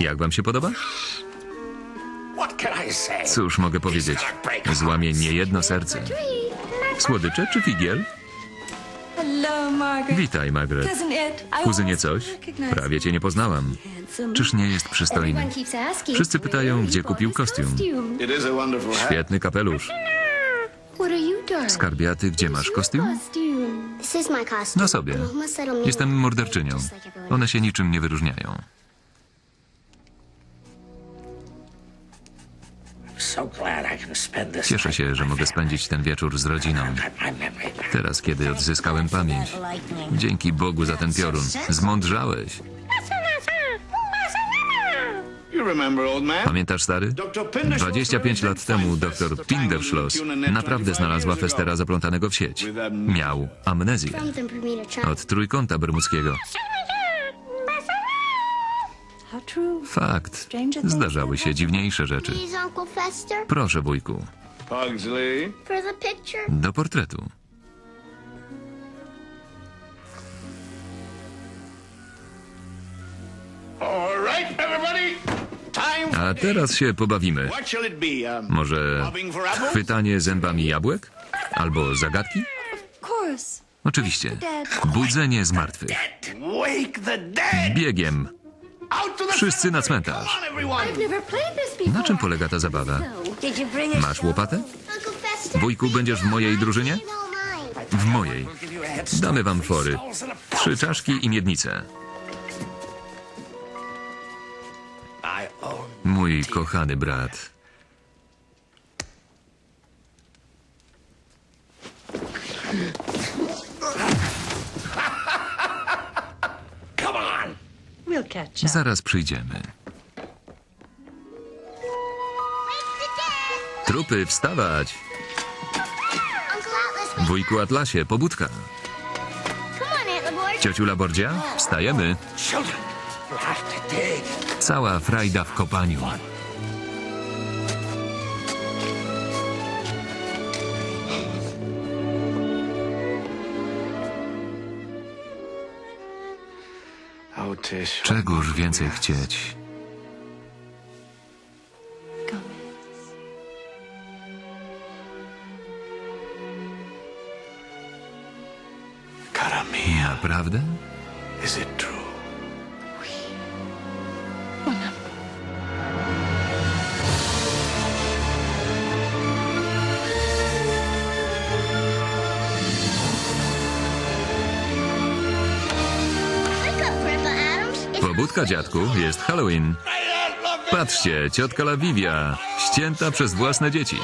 Jak wam się podoba? Cóż mogę powiedzieć? Złamie niejedno serce. Słodycze czy figiel? Witaj, Margaret. Kuzynie coś? Prawie cię nie poznałam. Czyż nie jest przystojny? Wszyscy pytają, gdzie kupił kostium. Świetny kapelusz. Skarbiaty, gdzie masz kostium? Na sobie. Jestem morderczynią. One się niczym nie wyróżniają. Cieszę się, że mogę spędzić ten wieczór z rodziną. Teraz, kiedy odzyskałem pamięć. Dzięki Bogu za ten piorun. Zmądrzałeś. Pamiętasz, stary? 25 lat temu dr Pinderschloss naprawdę znalazła Festera zaplątanego w sieć. Miał amnezję. Od trójkąta bermudzkiego. Fakt. Zdarzały się dziwniejsze rzeczy. Please, Uncle Fester, Proszę, wujku. Pugsley. for the picture. Do portretu. A teraz się pobawimy. Um, Może chwytanie zębami jabłek? Albo zagadki? Oczywiście. Budzenie z martwych. Wake the dead. Biegiem. Wszyscy na cmentarz. Na czym polega ta zabawa? Masz łopatę? Wujku, będziesz w mojej drużynie? W mojej. Damy wam fory. Trzy czaszki i miednicę. Mój kochany brat. Zaraz przyjdziemy. Trupy, wstawać! Wujku Atlasie, pobudka. Ciociu Labordzia, wstajemy. Cała frajda w kopaniu. Czegóż więcej chcieć? Naprawdę? is it true? Pobudka, dziadku, jest Halloween. Patrzcie, ciotka Lawiwia, ścięta przez własne dzieci.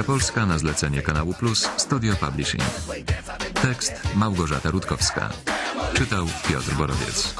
Polska na zlecenie kanału Plus Studio Publishing. Tekst Małgorzata Rutkowska. Czytał Piotr Borowiec.